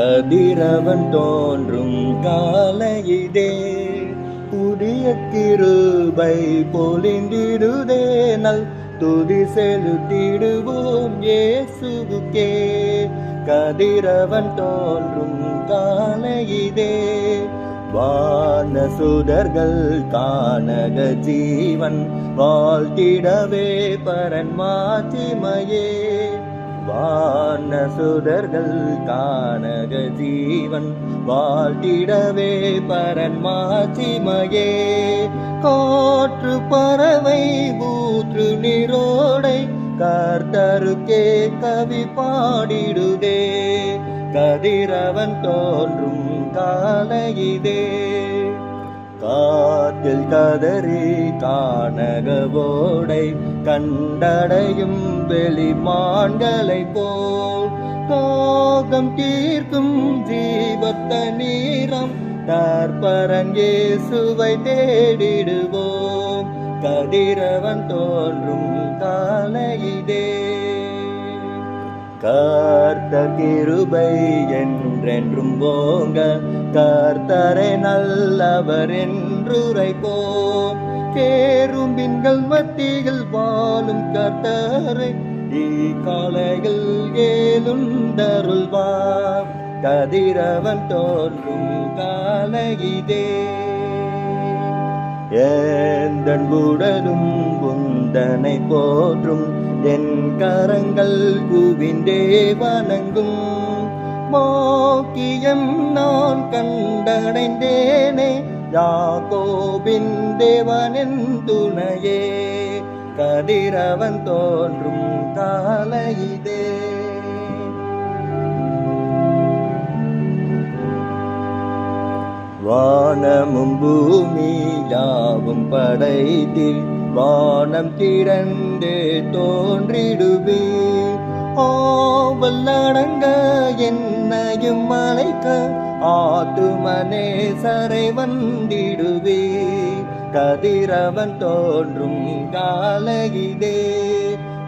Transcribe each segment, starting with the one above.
கதிரவன் தோன்றும் காலையிதே புதிய கிருபை பொலிந்திடுதே நல் துதி செலுத்திடுவோம் இயேசுவுக்கே. கதிரவன் தோன்றும் காலையிதே வான சுடர்கள் காணக ஜீவன் வாழ்த்திடவே பரன் மாத்திமையே. வான சுடர்கள் கானக ஜீவன் வாழ்த்திடவே பரன் மாற்றிமையே காற்று பறவை ஊற்று நீரோடை கர்த்தருக்கே கவி பாடிடுதே. கதிரவன் தோன்றும் காலையிதே காற்றில் கதறி காணகவோடை கண்டடையும் வெளிமான்களை போல் தாகம் தீர்க்கும் ஜீவத்த நீரம் தற்பரன் இயேசுவை தேடிடுவோம். கதிரவன் தோன்றும் காலையிடே கார்த்த கிருபை என்றென்றும் போங்க. கார்த்தரை நல்லவர் என்றுரைப்போம். கேரும்பின்கள் மத்தியில் வாழும் கர்த்தரை காலையில் ஏழுந்தருள்வார் கதிரவன் தோன்றும் காலையிதே ஏந்தன் உடலும் உந்தனை போற்றும் என் கரங்கள் குவிந்தே வணங்கும். மோக்கியம் நான் கண்டடைந்தேனே யாக்கோபின் தேவனின் துணையே. கதிரவன் தோன்றும் காலையிதே வானமும் பூமி யாவும் படைத்தில் வானம் திறந்து தோன்றிடுவே. ஆவல் அடங்க என்னையும் மலைக்க ஆத்துமனே சரை வந்திடுவே. கதிரவன் தோன்றும் காலையிலே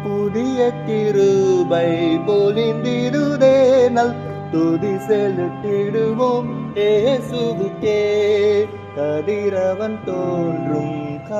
புதிய திருபை பொலிந்திடுதே. நல் துதி செலுத்திடுவோம் ஏசுவுக்கே. கதிரவன் தோன்றும் காலையிதே